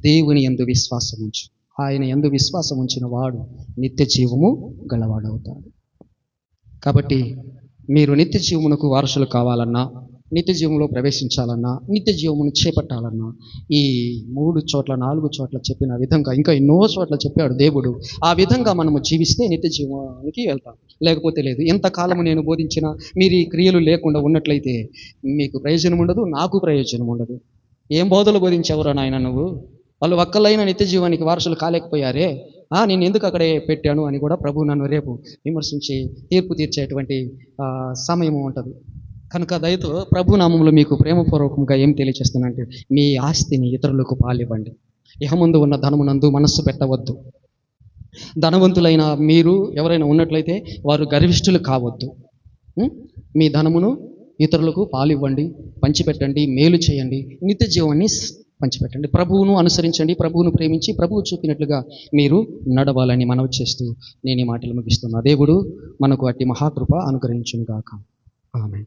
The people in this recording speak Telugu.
దేవుని ఎందు విశ్వాసం ఉంచు ఆయన ఎందు విశ్వాసం ఉంచిన వాడు నిత్య జీవము గలవాడవుతాడు. కాబట్టి మీరు నిత్య జీవమునకు వారసులు కావాలన్నా నిత్య జీవంలో ప్రవేశించాలన్నా నిత్య జీవమును చేపట్టాలన్నా ఈ మూడు చోట్ల నాలుగు చోట్ల చెప్పిన విధంగా ఇంకా ఎన్నో చోట్ల చెప్పాడు దేవుడు. ఆ విధంగా మనము జీవిస్తే నిత్య జీవానికి వెళ్తాం. లేకపోతే లేదు. ఎంతకాలము నేను బోధించినా మీరు ఈ క్రియలు లేకుండా ఉన్నట్లయితే మీకు ప్రయోజనం ఉండదు నాకు ప్రయోజనం ఉండదు ఏం బోధలు బోధించావురా నాయన నువ్వు? వాళ్ళు ఒక్కలైన నిత్య జీవానికి వారసులు కాలేకపోయారే? ఆ, నేను ఎందుకు అక్కడే పెట్టాను అని కూడా ప్రభు నన్ను రేపు విమర్శించి తీర్పు తీర్చేటువంటి సమయం సమయము ఉంటుంది. కనుక దయతో ప్రభు నామంలో మీకు ప్రేమపూర్వకంగా ఏం తెలియచేస్తానంటే మీ ఆస్తిని ఇతరులకు పాలివ్వండి. ఇహముందు ఉన్న ధనమునందు మనస్సు పెట్టవద్దు. ధనవంతులైన మీరు ఎవరైనా ఉన్నట్లయితే వారు గర్విష్ఠులు కావద్దు. మీ ధనమును ఇతరులకు పాలివ్వండి. పంచిపెట్టండి మేలు చేయండి నిత్య జీవాన్ని పంచిపెట్టండి. ప్రభువును అనుసరించండి ప్రభువును ప్రేమించి ప్రభువు చూపినట్లుగా మీరు నడవాలని మనవి చేస్తూ నేను ఈ మాటలు ముగిస్తున్నా. దేవుడు మనకు అట్టి మహాకృప అనుగ్రహించును గాక ఆమె